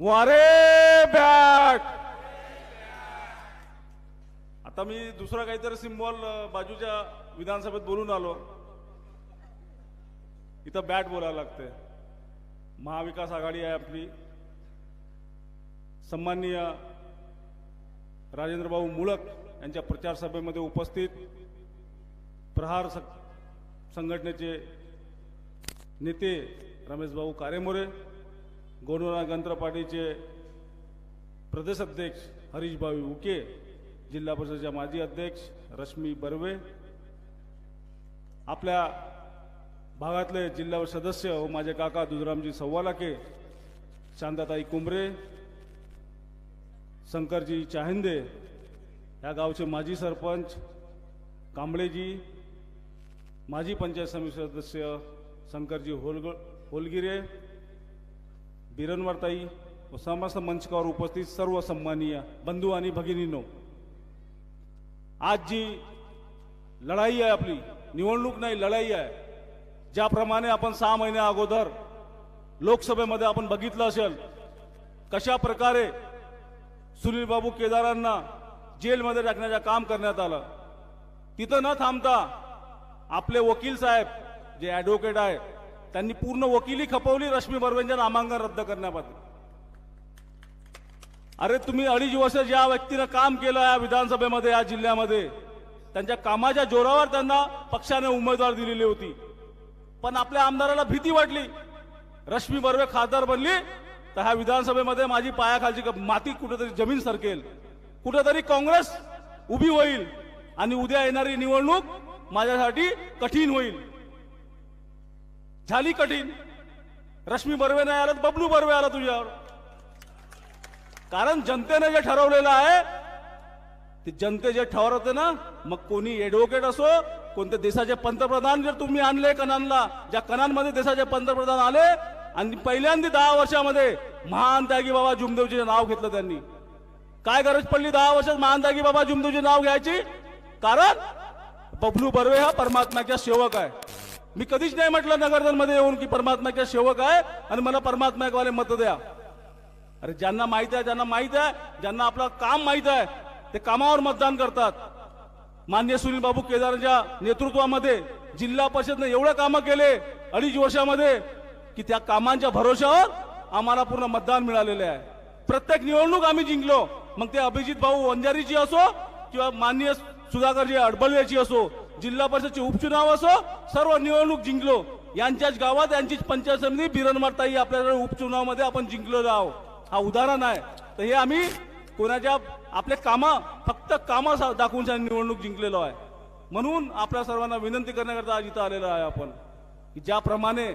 वारे बॅट आता मी दुसरा काहीतरी सिम्बॉल बाजूच्या विधानसभेत बोलून आलो. इथं बॅट बोलायला लागते. महाविकास आघाडी आहे आपली. सन्माननीय राजेंद्रभाऊ मुळक यांच्या प्रचार सभेमध्ये उपस्थित प्रहार संघटनेचे नेते रमेशभाऊ कारेमोरे गोंडवना गंत्रपाटीचे प्रदेशाध्यक्ष प्रदेश अध्यक्ष उके जिल्हा परिषदेच्या माजी अध्यक्ष रश्मी बर्वे आपल्या भागातले जिल्हा सदस्य व माझे काका दुधरामजी सव्वालाके शांताताई कुंभरे शंकरजी चाहिंदे या गावचे माजी सरपंच कांबळेजी माजी पंचायत समिती सदस्य शंकरजी होलग होलगिरे बिरनवरताई व समस्त मंचकावर उपस्थित सर्व सन्माननीय बंधू आणि भगिनींनो। आज जी लढाई आहे आपली निवडणूक नाही लढाई आहे ज्याप्रमाणे आपण सहा महिन्या अगोदर लोकसभेमध्ये आपण बघितलं असेल कशा प्रकारे सुनील बाबू केदारांना जेलमध्ये टाकण्याचं काम करण्यात आलं। तिथं न थांबता आपले वकील साहेब जे ॲडव्होकेट आहे त्यांनी पूर्ण वकिली खपवली रश्मी बर्वेंच्या नामांकन रद्द करण्याबद्दल अरे तुम्ही अडीच वर्ष ज्या व्यक्तीनं काम केलं या विधानसभेमध्ये या जिल्ह्यामध्ये त्यांच्या कामाच्या जोरावर त्यांना पक्षाने उमेदवार दिलेली होती. पण आपल्या आमदाराला भीती वाटली. रश्मी बर्वे खासदार बनली तर ह्या विधानसभेमध्ये माझी पायाखालची माती कुठेतरी जमीन सरकेल. कुठेतरी काँग्रेस उभी होईल आणि उद्या येणारी निवडणूक माझ्यासाठी कठीण होईल. झाली कठीण. रश्मी बर्वे नाही आला बबलू बर्वे आला तुझ्यावर. कारण जनतेने जे ठरवलेलं आहे ते जनते जे ठरवते ना मग कोणी एडव्होकेट असो कोणते देशाचे पंतप्रधान जर तुम्ही आणले कणांना ज्या कणांमध्ये देशाचे पंतप्रधान आले आणि पहिल्यांदा दहा वर्षामध्ये महान त्यागी बाबा जुमदेवचे नाव घेतलं त्यांनी. काय गरज पडली दहा वर्षात महान त्यागी बाबा जुमदेवजी नाव घ्यायची? कारण बबलू बर्वे हा परमात्म्याचा सेवक आहे. मी कधीच नाही म्हटलं नगरदनमध्ये येऊन की परमात्म्याचा सेवक आहे आणि मला परमात्म्यावाले मत द्या. अरे ज्यांना माहीत आहे ज्यांना माहीत आहे ज्यांना आपलं काम माहीत आहे ते कामावर मतदान करतात. मान्य सुनील बाबू केदारच्या नेतृत्वामध्ये जिल्हा परिषदने एवढं कामं केले अडीच वर्षामध्ये की त्या कामांच्या भरोशावर आम्हाला पूर्ण मतदान मिळालेले आहे. प्रत्येक निवडणूक आम्ही जिंकलो. मग ते अभिजित भाऊ वंजारीची असो किंवा माननीय सुधाकरजी अडबळ्याची असो जिल्हा परिषदचे उपचुनाव असो सर्व निवडणूक जिंकलो. यांच्याच गावात यांचीच पंचायत समिती बिरनमारताई आपल्याला उपचुनावमध्ये आपण जिंकलेलो आहोत हा उदाहरण आहे. तर हे आम्ही कोणाच्या आपले कामं फक्त कामं सा- दाखवून निवडणूक जिंकलेलो आहे. म्हणून आपल्या सर्वांना विनंती करण्याकरता आज इथं आलेलो आहे आपण. की ज्याप्रमाणे